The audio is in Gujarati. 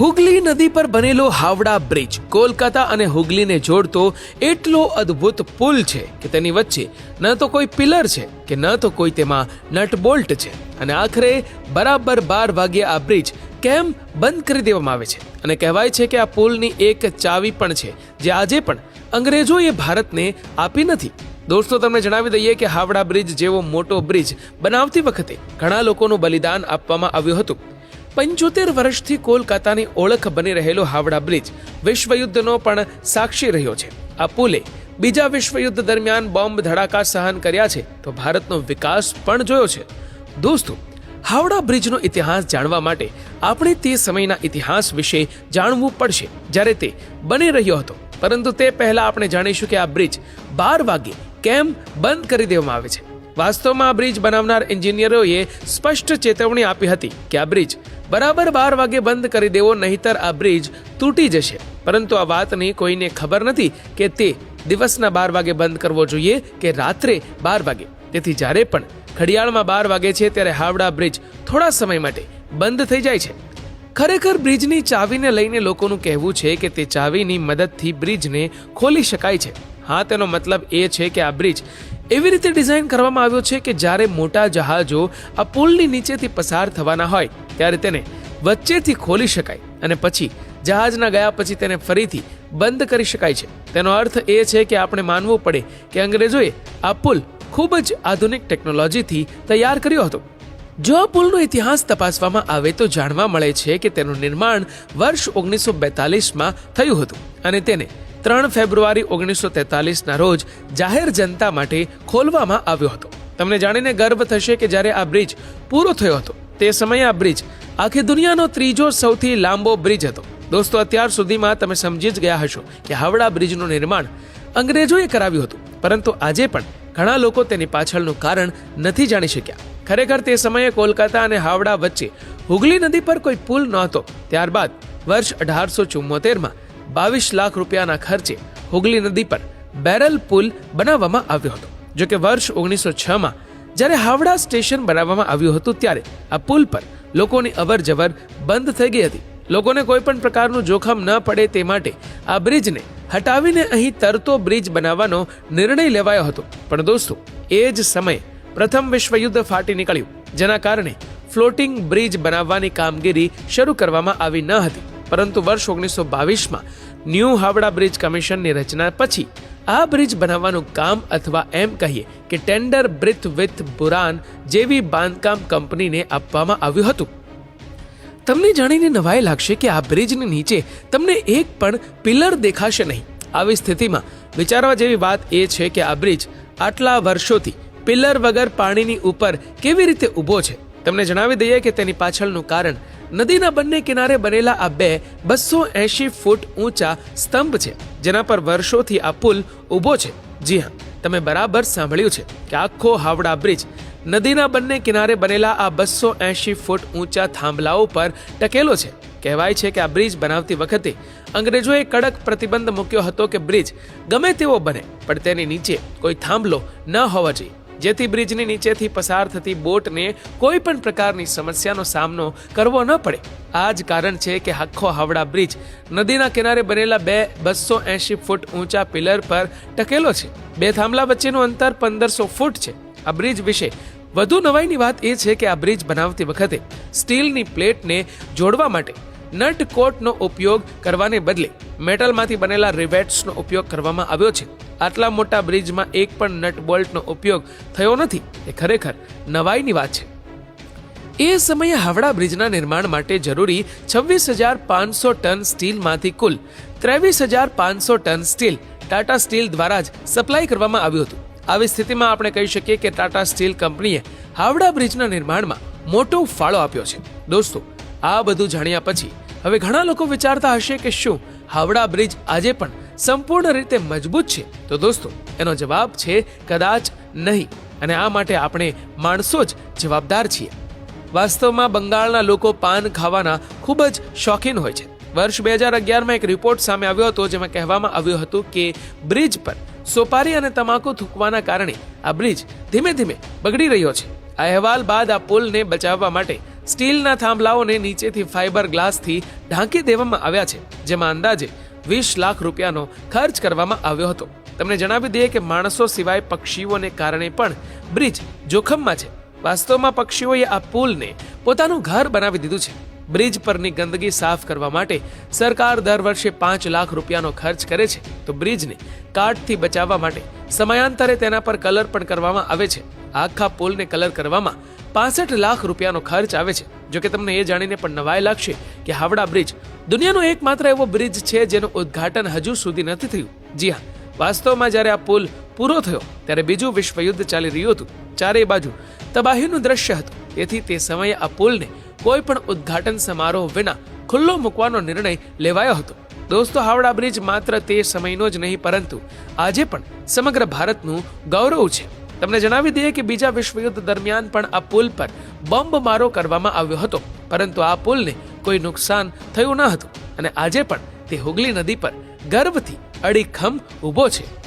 હુગલી નદી પર બનેલો હાવડા બ્રિજ કોલકાતા અને હુગલીને જોડતો એટલો અદ્ભુત પુલ છે કે તેની વચ્ચે ન તો કોઈ પિલર છે કે ન તો કોઈ તેમાં નટ બોલ્ટ છે. અને આખરે બરાબર બાર વાગ્યે આ બ્રિજ કેમ બંધ કરી દેવામાં આવે છે? અને કહેવાય છે કે આ પુલની એક ચાવી પણ છે, જે આજે પણ અંગ્રેજોએ ભારતને આપી નથી. દોસ્તો, તમને જણાવી દઈએ કે હાવડા બ્રિજ જેવો મોટો બ્રિજ બનાવતી વખતે ઘણા લોકોનું બલિદાન આપવામાં આવ્યું હતું. પંચોતેર વર્ષથી કોલકાતાની ઓળખ બની રહેલો હાવડા બ્રિજ વિશ્વયુદ્ધનો પણ સાક્ષી રહ્યો છે. આ પુલે બીજા વિશ્વયુદ્ધ દરમિયાન બોમ્બ ધડાકા સહન કર્યા છે તો ભારતનો વિકાસ પણ જોયો છે. દોસ્તો, હાવડા બ્રિજનો ઇતિહાસ જાણવા માટે આપણે તે સમયના ઇતિહાસ વિશે જાણવું પડશે જ્યારે તે બની રહ્યો હતો. પરંતુ તે પહેલા આપણે જાણીશું કે આ બ્રિજ બાર વાગે કેમ બંધ કરી દેવામાં આવે છે. વાસ્તવમાં આ બ્રિજ બનાવનાર એન્જિનિયરોએ સ્પષ્ટ ચેતવણી આપી હતી કે આ બ્રિજ બરાબર બાર વાગે બંધ કરી દેવો, નહીતર આ બ્રિજ તૂટી જશે. પરંતુ આ વાતની કોઈને ખબર નથી કે તે દિવસના બાર વાગે બંધ કરવો જોઈએ કે રાત્રે બાર વાગે. તેથી જ્યારે પણ ઘડિયાળમાં બાર વાગે છે, ત્યારે હાવડા બ્રિજ થોડા સમય માટે બંધ થઈ જાય છે. ખરેખર બ્રિજની ચાવીને લઈને લોકોનું કહેવું છે કે તે ચાવીની મદદથી બ્રિજને ખોલી શકાય છે. હા, તેનો મતલબ એ છે કે આ બ્રિજ એવી રીતે ડિઝાઇન કરવામાં આવ્યો છે કે જ્યારે મોટા જહાજો આ પુલની નીચેથી પસાર થવાના હોય, ત્યારે તેને વચ્ચેથી ખોલી શકાય અને પછી જહાજના ગયા પછી તેને ફરીથી બંધ કરી શકાય છે. તેનો અર્થ એ છે કે આપણે માનવું પડે કે અંગ્રેજોએ આ પુલ ખૂબ જ આધુનિક ટેકનોલોજીથી તૈયાર કર્યો હતો. જો આ પુલનો ઇતિહાસ તપાસવામાં આવે તો જાણવા મળે છે કે તેનું નિર્માણ વર્ષ ઓગણીસો બેતાલીસમાં થયું હતું અને તેને ત્રણ ફેબ્રુઆરી ઓગણીસો તેતાલીસના રોજ જાહેર જનતા માટે ખોલવામાં આવ્યો હતો. તમને જાણીને ગર્વ થશે કે જ્યારે આ બ્રિજ પૂરો થયો હતો, તે સમયે આ બ્રિજ આખી દુનિયાનો ત્રીજો સૌથી લાંબો બ્રિજ હતો. દોસ્તો, અત્યાર સુધીમાં તમે સમજી જ ગયા હશો કે હાવડા બ્રિજનું નિર્માણ અંગ્રેજોએ કરાવ્યું હતું, પરંતુ આજે પણ ઘણા લોકો તેની પાછળનું કારણ નથી જાણી શક્યા. ખરેખર તે સમયે કોલકાતા અને હાવડા વચ્ચે હુગલી નદી પર કોઈ પુલ નહોતો. ત્યારબાદ વર્ષ અઢારસો ચુમ્મોતેરમાં બાવીસ લાખ રૂપિયાના ખર્ચે હુગલી નદી પર બેરલ પુલ બનાવવામાં આવ્યો હતો. જો કે વર્ષ ઓગણીસો છમાં જ્યારે હાવડા સ્ટેશન બનાવવામાં આવ્યું હતું ત્યારે આ પુલ પર લોકોની અવર જવર બંધ થઈ ગઈ હતી. લોકોને કોઈ પણ પ્રકારનું જોખમ ન પડે તે માટે આ બ્રિજને હટાવીને અહીં તરતો બ્રિજ બનાવવાનો નિર્ણય લેવાયો હતો. પણ દોસ્તો, એ જ સમયે પ્રથમ વિશ્વયુદ્ધ ફાટી નીકળ્યું, જેના કારણે ફ્લોટિંગ બ્રિજ બનાવવાની કામગીરી શરૂ કરવામાં આવી ન હતી. પરંતુ વર્ષ ઓગણીસો બાવીસમાં ન્યૂ હાવડા બ્રિજ કમિશનની રચના પછી આ બ્રિજ બનાવવાનું કામ અથવા એમ કહીએ કે ટેન્ડર બ્રિથ વિથ બુરાન જેવી બાંધકામ કંપનીને આપવામાં આવ્યું હતું. તમને જાણીને નવાઈ લાગશે કે આ બ્રિજની નીચે તમને એક પણ પિલર દેખાશે નહીં. આવી સ્થિતિમાં વિચારવા જેવી વાત એ છે કે આ બ્રિજ આટલા વર્ષોથી પિલર વગર પાણીની ઉપર કેવી રીતે ઊભો છે? તમને જણાવી દઈએ કે તેની પાછળનું કારણ નદીના બંને કિનારે બનેલા આ બે બસો એંશી ફૂટ ઊંચા સ્તંભ છે, જેના પર વર્ષોથી આ પુલ ઊભો છે. જી હા, તમે બરાબર સાંભળ્યું છે કે આખો હાવડા બ્રિજ નદીના બંને કિનારે બનેલા આ બસો એંશી ફૂટ ઊંચા થાંભલાઓ પર ટકેલો છે. કહેવાય છે કે આ બ્રિજ બનાવતી વખતે અંગ્રેજોએ કડક પ્રતિબંધ મૂક્યો હતો કે બ્રિજ ગમે તેવો બને, પણ તેની નીચે કોઈ થાંભલો ન હોવા જોઈએ. જેથી બ્રિજની નીચેથી પસાર થતી બોટને કોઈ પણ પ્રકારની સમસ્યાનો સામનો કરવો ન પડે. આ જ કારણ છે કે આખો હાવડા બ્રિજ નદીના કિનારે બનેલા બે બસો એંશી ફૂટ ઊંચા પિલર પર ટકેલો છે. બે થાંભલા વચ્ચેનું અંતર પંદરસો ફૂટ છે. આ બ્રિજ વિશે વધુ નવાઈની વાત એ છે કે આ બ્રિજ બનાવતી વખતે સ્ટીલની પ્લેટને જોડવા માટે નટ કોટનો ઉપયોગ કરવાને બદલે મેટલમાંથી બનેલા રિવેટ્સનો ઉપયોગ કરવામાં આવ્યો છે. આટલા મોટા બ્રિજમાં એક પણ નટ બોલ્ટનો ઉપયોગ થયો નથી. એ ખરેખર નવાઈની વાત છે. એ સમયે હાવડા બ્રિજના નિર્માણ માટે જરૂરી છવ્વીસ હજાર પાંચસો ટન સ્ટીલમાંથી કુલ ત્રેવીસ હજાર પાંચસો ટન સ્ટીલ ટાટા સ્ટીલ દ્વારા જ સપ્લાય કરવામાં આવ્યું હતું. આવી સ્થિતિમાં આપણે કહી શકીએ કે ટાટા સ્ટીલ કંપનીએ હાવડા બ્રિજના નિર્માણમાં મોટો ફાળો આપ્યો છે. દોસ્તો, આ બધું જાણ્યા પછી હવે ઘણા લોકો વિચારતા હશે કે શું હાવડા બ્રિજ આજે પણ સંપૂર્ણ રીતે મજબૂત છે. તો દોસ્તો, એનો જવાબ છે કદાચ નહીં. અને આ માટે આપણે માણસો જ જવાબદાર છીએ. વાસ્તવમાં બંગાળના લોકો પાન ખાવાના ખૂબ જ શોખીન હોય છે. વર્ષ બે હજાર અગિયારમાં એક રિપોર્ટ સામે આવ્યો હતો જેમાં કહેવામાં આવ્યું હતું કે બ્રિજ પર સોપારી અને તમાકુ થૂકવાના કારણે આ બ્રિજ ધીમે ધીમે બગડી રહ્યો છે. આ અહેવાલ બાદ આ પુલને બચાવવા માટે સ્ટીલના થાંભલાઓને નીચેથી ફાઇબર ગ્લાસથી ઢાંકી દેવામાં આવ્યા છે, જેમાં અંદાજે વીસ લાખ રૂપિયાનો ખર્ચ કરવામાં આવ્યો હતો. તમને જણાવી દઈએ કે માણસો સિવાય પક્ષીઓને કારણે પણ બ્રિજ જોખમમાં છે. વાસ્તવમાં પક્ષીઓએ આ પુલને પોતાનું ઘર બનાવી દીધું છે. બ્રિજ પરની ગંદકી સાફ કરવા માટે સરકાર દર વર્ષે પાંચ લાખ રૂપિયાનો ખર્ચ કરે છે. તો બ્રિજને કાટથી બચાવવા માટે સમયાંતરે તેના પર કલર પણ કરવામાં આવે છે. આખા પુલને કલર કરવામાં પાસઠ લાખ રૂપિયાનો ખર્ચ આવે છે. જો કે તમને એ જાણીને પણ નવાઈ લાગશે કે હાવડા બ્રિજ દુનિયાનો એકમાત્ર એવો બ્રિજ છે જેનું ઉદ્ઘાટન હજુ સુધી નથી થયું. જી હા, વાસ્તવમાં જ્યારે આ પુલ પૂરો થયો, ત્યારે બીજું વિશ્વયુદ્ધ ચાલી રહ્યું હતું. ચારેય બાજુ તબાહીનું દ્રશ્ય હતું. તેથી તે સમયે આ પુલને કોઈ પણ ઉદ્ઘાટન સમારોહ વિના ખુલ્લો મૂકવાનો નિર્ણય લેવાયો હતો. દોસ્તો, હાવડા બ્રિજ માત્ર તે સમયનો જ નહીં, પરંતુ આજે પણ સમગ્ર ભારતનું ગૌરવ છે. તમને જણાવી દઈએ કે બીજા વિશ્વયુદ્ધ દરમિયાન પણ આ પુલ પર બોમ્બમારો કરવામાં આવ્યો હતો. પરંતુ આ પુલને કોઈ નુકસાન થયું ન હતું. અને આજે પણ તે હુગલી નદી પર ગર્વથી અડીખમ ઊભો છે.